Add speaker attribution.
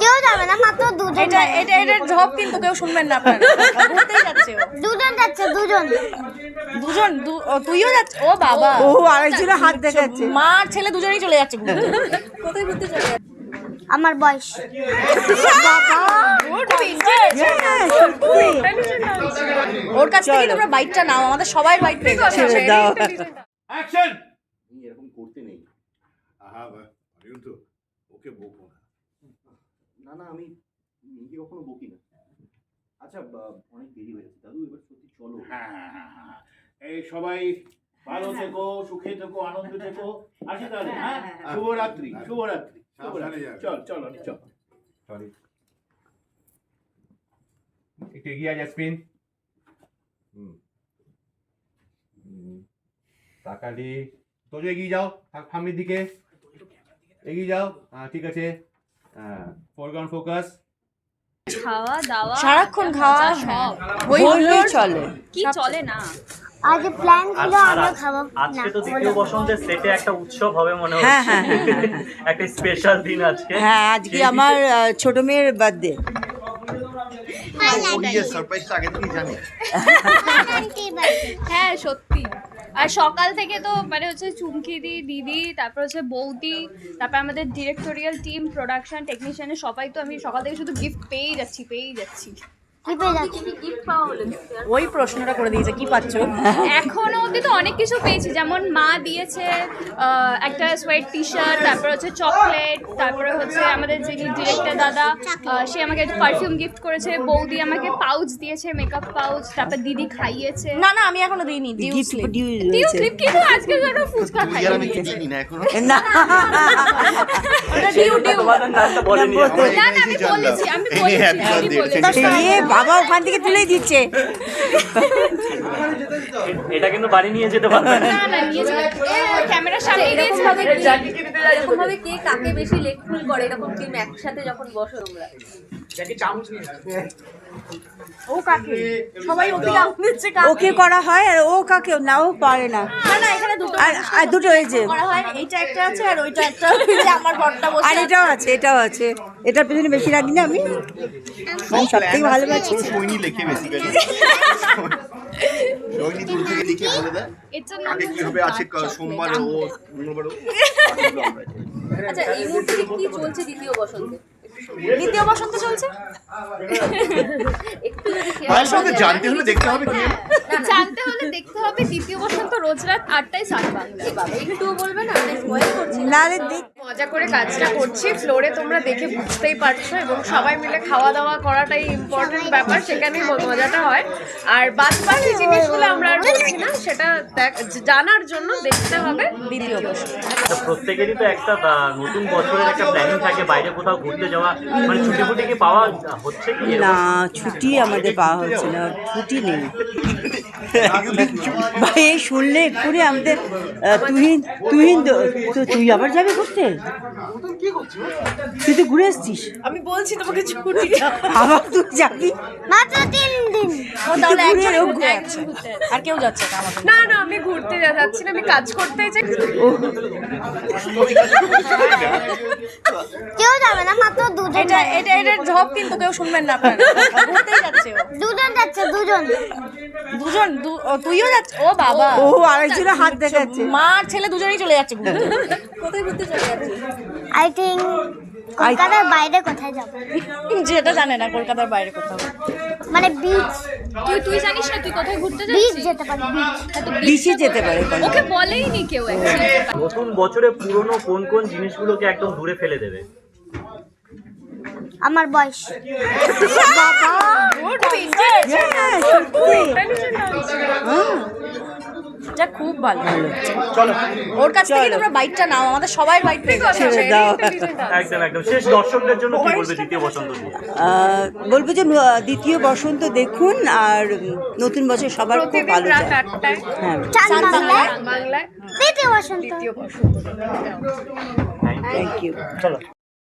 Speaker 1: কেউ যাবে না মাত্র দুজন
Speaker 2: এটা এটা এটা ঝপ কিন্তু কেউ শুনবেন না আপনারা। ঘুরতেই যাচ্ছে ও।
Speaker 1: দুজন যাচ্ছে দুজন।
Speaker 2: দুজন তুইও যাচ্ছে ও বাবা।
Speaker 3: ও আরেকজনের হাত দেখাচ্ছে।
Speaker 2: মা আর ছেলে দুজনেই চলে যাচ্ছে ঘুরতে। কোথায় ঘুরতে চলে যাচ্ছে?
Speaker 1: আমার বয়স।
Speaker 2: ওর কাছ থেকে তোমরা বাইকটা নাও আমাদের সবাই বাইক পেয়ে গেছে
Speaker 3: ছেড়ে দাও।
Speaker 4: অ্যাকশন
Speaker 5: এরকম করতে নেই।
Speaker 4: আহা ওকে বকো না।
Speaker 5: না না আমি নিজে কখনো বকি না। আচ্ছা বা- অনেক দেরি হয়ে গেছে দাদু এবার সত্যি চলো।
Speaker 4: হ্যাঁ হ্যাঁ, হ্যাঁ, হ্যাঁ। এই সবাই ভালো থেকো সুখে থেকো আনন্দে থেকো। আসি তাহলে হ্যাঁ শুভরাত্রি শুভরাত্রি। চল চল চল।
Speaker 6: সরি। একটু এগিয়ে যা স্পিন হুম। হুম। তাকালি তোজো এগিয়ে যাও ফার্মের দিকে। এগিয়ে যাও। হ্যাঁ ঠিক আছে। হ্যাঁ ফোরগ্রাউন্ড ফোকাস
Speaker 7: খাওয়া দাওয়া
Speaker 2: সারাক্ষণ খাওয়া
Speaker 7: সব।
Speaker 2: হ্যাঁ।
Speaker 3: বললেই
Speaker 2: হুল্লোড়।
Speaker 3: চলে।
Speaker 7: কি চলে না?
Speaker 1: আজ প্ল্যান ছিল আমরা খাব।
Speaker 8: আজকে তো দ্বিতীয় বসন্তের সেটে একটা উৎসব হবে মনে
Speaker 3: হ্যাঁ,
Speaker 8: হচ্ছে
Speaker 3: হ্যাঁ,
Speaker 8: একটা স্পেশাল দিন আজকে।
Speaker 3: হ্যাঁ আজকে আমার ছোট মেয়ের বার্থডে
Speaker 5: সারপ্রাইজটা আগে থেকেই জানি।
Speaker 7: হ্যাঁ সত্যি। আর সকাল থেকে তো মানে হচ্ছে চুমকি দি, দিদি, তারপর হচ্ছে বৌদি, তারপর আমাদের ডিরেক্টোরিয়াল টিম প্রোডাকশন টেকনিশিয়ানের সবাই তো আমি সকাল থেকে শুধু গিফট পেয়েই যাচ্ছি পেয়েই যাচ্ছি।
Speaker 1: কি পেয়ে যাচ্ছি?
Speaker 2: ওই প্রশ্নটা করে দিয়েছে কি পাচ্ছ?
Speaker 7: এখনও অবধি তো অনেক কিছু পেয়েছি। যেমন মা দিয়েছে একটা সোয়েট টি শার্ট তারপর হচ্ছে চকলেট তারপরে হচ্ছে আমাদের যিনি ডিরেক্টর দাদা সে আমাকে পারফিউম গিফট করেছে বৌদি আমাকে পাউচ দিয়েছে মেকআপ পাউচ তারপর দিদি খাইয়েছে।
Speaker 2: না না আমি এখনও দিইনি ডিউ
Speaker 3: গিফট
Speaker 2: স্লিপ
Speaker 3: দিয়েছে
Speaker 7: ক্লিপ কিন্তু আজকে জন্য ফুচকা খাই
Speaker 5: আমি কি না এখনও।
Speaker 3: না।
Speaker 2: ডিউ ডিউ
Speaker 3: না,
Speaker 7: না আমি বলেছি আমি বলেছি
Speaker 3: বাবা ওখান থেকে তুলেই দিচ্ছে।
Speaker 8: এটা কিন্তু বাড়ি নিয়ে যেতে পারবে না।
Speaker 7: না না নিয়ে যাবে ক্যামেরার সামনে দিয়েছে
Speaker 9: এরকম ভাবে কে কাকে বেশি লেখফুল করে এরকম টিম একসাথে যখন বসো তোমরা?
Speaker 2: ও কাকে? সবাই ওকে
Speaker 3: ওকে করা হয় আর ও কাকে? নাও পারে না।
Speaker 2: না না এখানে দুটো
Speaker 3: আর দুটো
Speaker 2: করা হয় এইটা একটা আছে আর ওইটা একটা ওই যে আমার বড়টা বসে
Speaker 3: আর এটাও আছে। এটাও আছে। এটার পেছনে বেশি রাখি না আমি। আমি সব থেকে ভালোবাসি
Speaker 5: সৈনি লেখে বেসিক্যালি সৈনি দূর থেকে লিখে বলে দেয়
Speaker 7: It's a
Speaker 5: কি হবে আছে সোমবার ও মঙ্গলবার ও।
Speaker 9: আচ্ছা এই মুহূর্তে কি চলছে দ্বিতীয় বসন্তে?
Speaker 2: দ্বিতীয় বসন্ত চলছে।
Speaker 9: করা
Speaker 5: সঙ্গে জানতে হলে দেখতে হবে কি
Speaker 7: জানতে হলে দেখতে হবে দ্বিতীয় বসন্ত রোজ রাত আটটায় সাত বাংলা।
Speaker 9: একটু আমি স্পয়েল করছি। না।
Speaker 10: মজা করে কাজটা করছি ফ্লোরে তোমরা দেখে বুঝতেই পারছ এবং সবাই মিলে খাওয়া দাওয়া করাটাই ইম্পর্টেন্ট ব্যাপার সেখানেই মজাটা হয়। আর বাদ বাকি জিনিসগুলো আমরা আর বলছি না সেটা দেখ- জানার জন্য দেখতে হবে দ্বিতীয় বছর।
Speaker 8: প্রত্যেকেরই তো একটা নতুন বছরের একটা প্ল্যানিং থাকে বাইরে কোথাও ঘুরতে যাওয়া। মানে ছুটি ফুটি কি পাওয়া হচ্ছে কি
Speaker 3: না ছুটি আমাদের পাওয়া হচ্ছে না ছুটি নেই। ভাই এই শুনলে এক্ষুনি আমাদের তুহিন তুহিন তো তুই আবার যাবি ঘুরতে? তুই তো ঘুরে এসছিস?
Speaker 2: আমি বলছি তোমাকে ছুটি।
Speaker 3: আবার তুই যাবি?
Speaker 1: মাত্র তিন দিন।
Speaker 2: ও তাহলে একজন
Speaker 3: ও
Speaker 2: আর কেউ যাচ্ছে না আমাদের
Speaker 10: না না আমি ঘুরতে যাচ্ছি না আমি কাজ করতে
Speaker 1: কেউ যাবে না মাত্র দুজন
Speaker 2: এটা এটা এটা ঝপ কিন্তু কেউ শুনবেন না আপনারা। ঘুরতেই যাচ্ছে ও।
Speaker 1: যাচ্ছে দুজন।
Speaker 2: দুজন তুইও যাচ্ছে ও বাবা।
Speaker 3: ও আরেকজনের হাত দেখাচ্ছে।
Speaker 2: মা আর ছেলে দুজনেই চলে যাচ্ছে ঘুরতে।
Speaker 9: কোথায় ঘুরতে চলে যাচ্ছে
Speaker 1: আই থিঙ্ক কলকাতার বাইরে কোথায় যাব?
Speaker 2: যেটা জানে না কলকাতার বাইরে কোথাও।
Speaker 1: মানে বিচ
Speaker 7: তুই তুই জানিস না তুই কোথায় ঘুরতে
Speaker 1: বিচ যেতে পারি বিচ
Speaker 3: যেতে পারে
Speaker 7: ওকে বলেইনি কেউ
Speaker 8: নতুন বছরে পুরনো কোন কোন জিনিসগুলোকে একদম দূরে ফেলে দেবে?
Speaker 1: আমার বয়স।
Speaker 3: হ্যাঁ, সত্যি।
Speaker 2: ভালো ওর কাছ থেকে তোমরা বাইকটা নাও আমাদের সবাই বাইক পেয়ে গেছে
Speaker 3: ছেড়ে দাও।
Speaker 8: একদম একদম। শেষ দর্শকদের জন্য কি বলবে দ্বিতীয় বসন্ত
Speaker 3: বলব যে দ্বিতীয় বসন্ত দেখুন আর নতুন বছর সবার খুব ভালো যায়। হ্যাঁ।
Speaker 1: চান বাংলায়?
Speaker 10: বাংলায়।
Speaker 1: দ্বিতীয় বসন্ত।
Speaker 10: দ্বিতীয় বসন্ত।
Speaker 3: থ্যাংক ইউ
Speaker 8: চলো।